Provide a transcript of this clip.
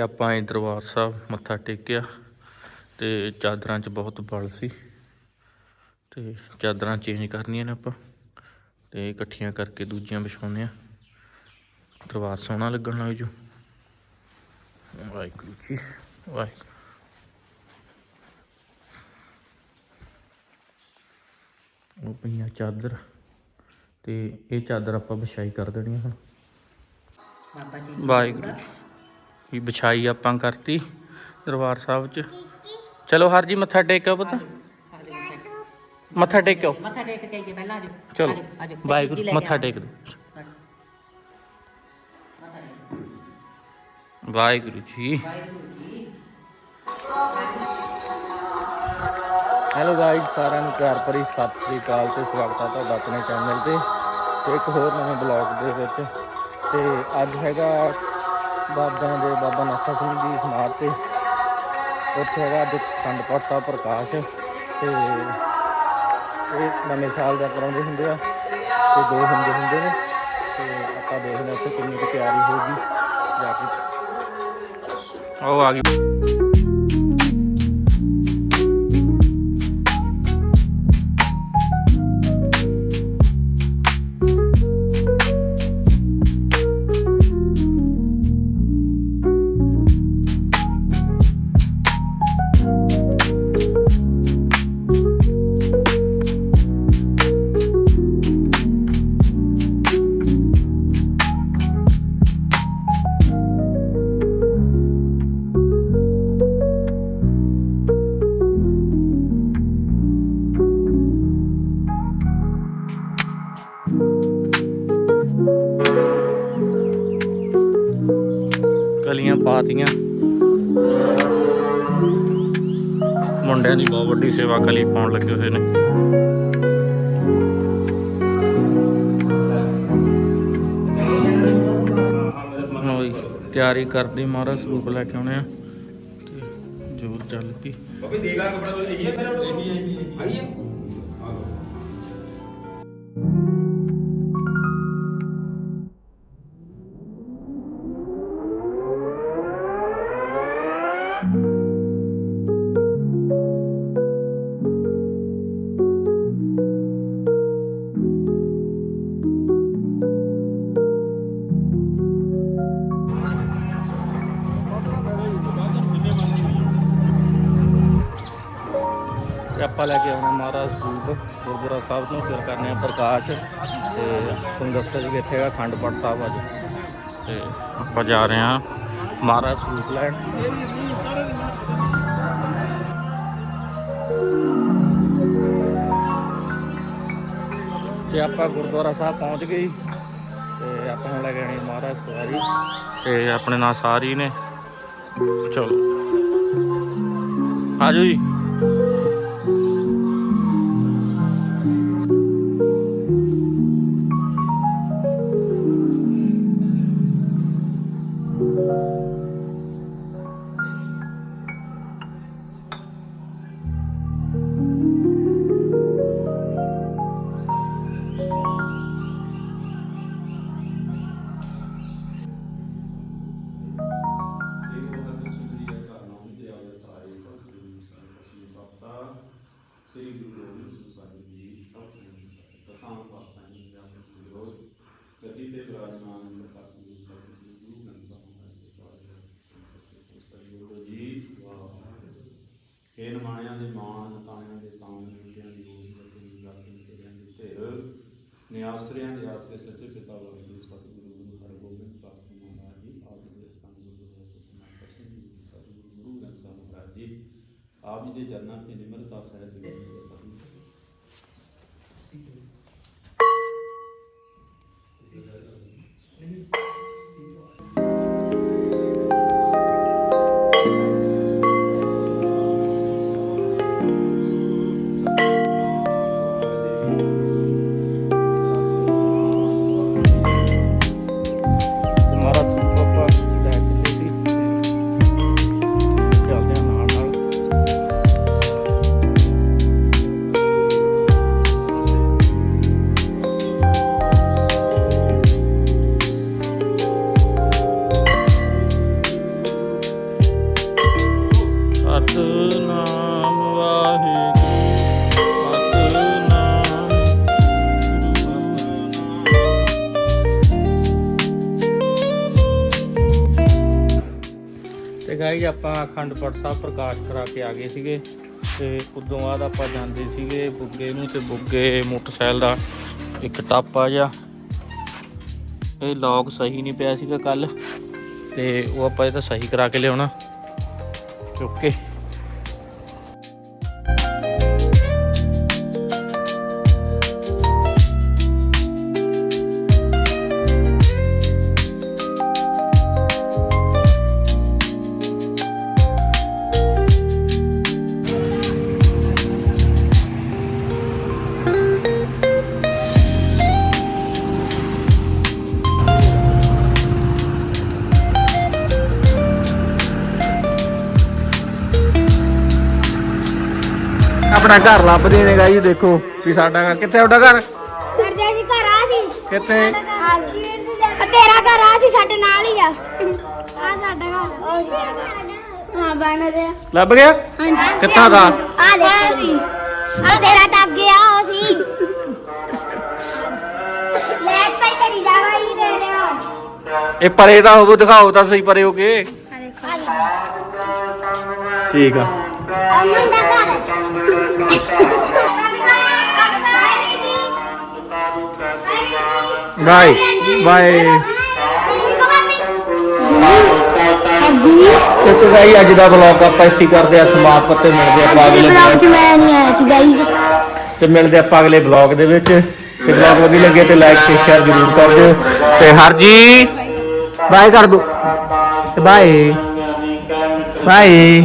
ਤੇ ਆਪਾਂ ਇਹ ਦਰਬਾਰ ਸਾਹਿਬ ਮੱਥਾ ਟੇਕਿਆ ਤੇ ਚਾਦਰਾਂ 'ਚ ਬਹੁਤ ਬਲ ਸੀ ਤੇ ਚਾਦਰਾਂ ਚੇਂਜ ਕਰਨੀਆਂ ਨੇ ਆਪਾਂ ਤੇ ਇਕੱਠੀਆਂ ਕਰਕੇ ਦੂਜੀਆਂ ਵਿਛਾਉਂਦੇ ਆ। ਦਰਬਾਰ ਸੋਹਣਾ ਲੱਗਣ ਲੱਗ ਜੂ। ਵਾਹਿਗੁਰੂ ਜੀ ਵਾਹਿਗੁਰੂ। ਉਹ ਪਈਆਂ ਚਾਦਰ ਤੇ ਇਹ ਚਾਦਰ ਆਪਾਂ ਵਿਛਾਈ ਕਰ ਦੇਣੀ ਹੁਣ। ਬਾਬਾ ਜੀ ਵਾਹਿਗੁਰੂ ਜੀ। ਵੀ ਵਿਛਾਈ ਆਪਾਂ ਕਰਤੀ ਦਰਬਾਰ ਸਾਹਿਬ 'ਚ। ਚਲੋ ਹਰ ਜੀ ਮੱਥਾ ਟੇਕੋ ਪਤਾ। ਮੱਥਾ ਟੇਕੋ ਮੱਥਾ ਟੇਕ ਕੇ ਆਈਏ ਪਹਿਲਾਂ ਆਜੋ ਚਲੋ ਵਾਹਿਗੁਰੂ ਮੱਥਾ ਟੇਕ ਜੀ ਵਾਹਿਗੁਰੂ ਜੀ। ਹੈਲੋ ਗਾਇਜ਼ ਸਾਰਿਆਂ ਨੂੰ ਪਿਆਰ ਭਰੀ ਸਤਿ ਸ੍ਰੀ ਅਕਾਲ ਤੇ ਸਵਾਗਤ ਹੈ ਤੁਹਾਡਾ ਆਪਣੇ ਚੈਨਲ ਤੇ ਤੇ ਇੱਕ ਹੋਰ ਨਵੇਂ ਬਲੌਗ ਦੇ ਵਿੱਚ। ਤੇ ਅੱਜ ਹੈਗਾ ਬਾਬਿਆਂ ਦੇ ਬਾਬਾ ਨਾਥਾ ਸਿੰਘ ਦੀ ਸਮਾਧ ਤੇ ਉੱਥੇ ਹੈਗਾ ਅੱਜ ਅਖੰਡ ਪਾਠ ਸਾਹਿਬ ਪ੍ਰਕਾਸ਼ ਤੇ ਇਹ ਨਵੇਂ ਸਾਲ ਦਾ ਕਰਾਉਂਦੇ ਹੁੰਦੇ ਆ ਤੇ ਦੋ ਹੁੰਦੇ ਹੁੰਦੇ ਨੇ ਤੇ ਆਪਾਂ ਦੇਖਦੇ ਹਾਂ ਉੱਥੇ ਕਿੰਨੀ ਕੁ ਤਿਆਰੀ ਹੋਊਗੀ ਜਾ ਕੇ। ਉਹ ਆ ਗਈ। ਪਾਤੀਆਂ। ਮੁੰਡਿਆਂ ਦੀ ਬਹੁਤ ਵੱਡੀ ਸੇਵਾ ਕਲੀ ਪਾਉਣ ਲੱਗੇ ਹੋਏ ਨੇ। ਹੋਈ ਤਿਆਰੀ ਕਰਦੀ ਮਹਾਰਾਜ ਸਰੂਪ ਲੈ ਕੇ ਆਉਣੇ ਆ। ਤੇ ਜੋਰ ਚੱਲ ਪਈ। ਤੇ ਆਪਾਂ ਲੈ ਕੇ ਆਉਣਾ ਮਹਾਰਾਜ ਸਰੂਪ ਗੁਰਦੁਆਰਾ ਸਾਹਿਬ ਨੂੰ ਫਿਰ ਕਰਨੇ ਆ ਪ੍ਰਕਾਸ਼ ਤੇ ਤੁਹਾਨੂੰ ਜੀ ਇੱਥੇ ਹੈਗਾ ਅਖੰਡ ਪਾਠ ਸਾਹਿਬ ਅੱਜ। ਤੇ ਆਪਾਂ ਜਾ ਰਹੇ ਹਾਂ ਮਹਾਰਾਜ ਸਰੂਪ ਲੈਣ। ਤੇ ਆਪਾਂ ਗੁਰਦੁਆਰਾ ਸਾਹਿਬ ਪਹੁੰਚ ਗਏ ਜੀ। ਤੇ ਆਪਾਂ ਹੁਣ ਲੈ ਕੇ ਆਣੀ ਮਹਾਰਾਜ ਸਵਾਰੀ। ਤੇ ਆਪਣੇ ਨਾਲ ਸਾਰੀ ਨੇ। ਚਲੋ। ਆਜੋ ਜੀ। ਗੱਦੀ ਤੇ ਪ੍ਰਕਾਸ਼ ਜੀ ਸਾਹਿਬ ਜੀ ਗੁਰੂ ਗ੍ਰੰਥ ਸਾਹਿਬ ਜੀ ਸਤਿਗੁਰੂ ਜੀ ਵਾਹਿਗੁਰੂ ਇਹ ਨਮਾਣਿਆਂ ਦੇ ਮਾਣ, ਤਾਣਿਆਂ ਦੇ ਤਾਣ ਮਿਲਦਿਆਂ ਦੀ ਹੋਈ ਗੱਦੀ ਗਾਤੀ ਤੇਰਿਆਂ ਦੀ ਢੇਰ ਨਿਆਸਰਿਆਂ ਦੇ ਆਸਰੇ ਸੱਚੇ ਪਿਤਾ ਵਾਹਿਗੁਰੂ ਸਤਿਗੁਰੂ ਗੁਰੂ ਹਰਗੋਬਿੰਦ ਸਾਹਿਬ ਮਹਾਰਾਜ ਜੀ, ਆਪ ਜੀ ਦੇ ਸਤਿ ਗੁਰੂ ਸਤਿਨਾਮ ਸਿੰਘ ਜੀ, ਸਤਿਗੁਰੂ ਗੁਰੂ ਗ੍ਰੰਥ ਸਾਹਿਬ ਮਹਾਰਾਜ ਜੀ, ਆਪ ਜੀ ਦੇ ਚਰਨਾਂ ਤੇ ਨਿਮਰਤਾ ਸਹਿਤ ਬੇਨਤੀ ਤੇ ਗਾਇਜ ਆਪਾਂ ਅਖੰਡ ਪਾਠ ਸਾਹਿਬ ਪ੍ਰਕਾਸ਼ ਕਰਾ ਕੇ ਆ ਗਏ ਸੀਗੇ ਤੇ ਉਦੋਂ ਬਾਅਦ ਆਪਾਂ ਜਾਂਦੇ ਸੀਗੇ ਬੁੱਗੇ ਨੂੰ ਤੇ ਬੁੱਗੇ ਮੋਟਰਸਾਈਕਲ ਦਾ ਇੱਕ ਟੱਪ ਆ ਜਿਹਾ। ਇਹ ਲੌਕ ਸਹੀ ਨਹੀਂ ਪਿਆ ਸੀਗਾ ਕੱਲ ਤੇ ਉਹ ਆਪਾਂ ਇਹ ਤਾਂ ਸਹੀ ਕਰਾ ਕੇ ਲਿਆਉਣਾ। ਓਕੇ ਆਪਣਾ ਘਰ ਲੱਭਦੇ ਨੇ ਗਾਈ ਦੇਖੋ ਵੀ ਸਾਡਾ ਘਰ ਕਿੱਥੇ ਤੁਹਾਡਾ ਘਰ? ਕਰਦੇ ਜੀ ਘਰ ਆ ਸੀ। ਕਿੱਥੇ? ਹਾਂਜੀ ਤੇਰਾ ਘਰ ਆ ਸੀ ਸਾਡੇ ਨਾਲ ਹੀ ਆ। ਆ ਸਾਡਾ ਘਰ। ਹਾਂ ਬਣ ਰਿਹਾ। ਲੱਭ ਗਿਆ? ਹਾਂਜੀ। ਕਿੱਥਾਂ ਦਾ? ਆ ਦੇਖੋ ਸੀ ਆ ਤੇਰਾ ਤਾਂ ਅੱਗੇ ਆ ਉਹ ਸੀ। ਲੈ ਪਈ ਕਰੀ ਜਾਵਾ ਹੀ ਦੇ ਰਿਹਾ। ਇਹ ਪਰੇ ਦਾ ਹੋਵੋ ਦਿਖਾਓ ਤਾਂ ਸਹੀ ਪਰੇ ਹੋ ਕੇ। ਆ ਦੇਖੋ। ਠੀਕ ਆ। ਅਮਨ ਬਾਏ ਹਾਂਜੀ। ਤੇ ਗਾਈ ਅੱਜ ਦਾ ਵਲੌਗ ਆਪਾਂ ਇੱਥੇ ਹੀ ਕਰਦੇ ਆ ਸਮਾਪਤ ਤੇ ਮਿਲਦੇ ਆਪਾਂ ਅਗਲੇ ਬਲੌਗ ਚ ਮੈਂ ਨਹੀਂ ਆਇਆ ਸੀ। ਗਾਈਜ਼ ਤੇ ਮਿਲਦੇ ਆਪਾਂ ਅਗਲੇ ਵਲੌਗ ਦੇ ਵਿੱਚ। ਤੇ ਵਲੌਗ ਵਧੀਆ ਲੱਗੇ ਤੇ ਲਾਈਕ ਤੇ ਸ਼ੇਅਰ ਜ਼ਰੂਰ ਕਰ ਦਿਓ। ਤੇ ਹਰਜੀ। ਬਾਏ ਕਰ ਦੋ। ਤੇ ਬਾਏ ਬਾਏ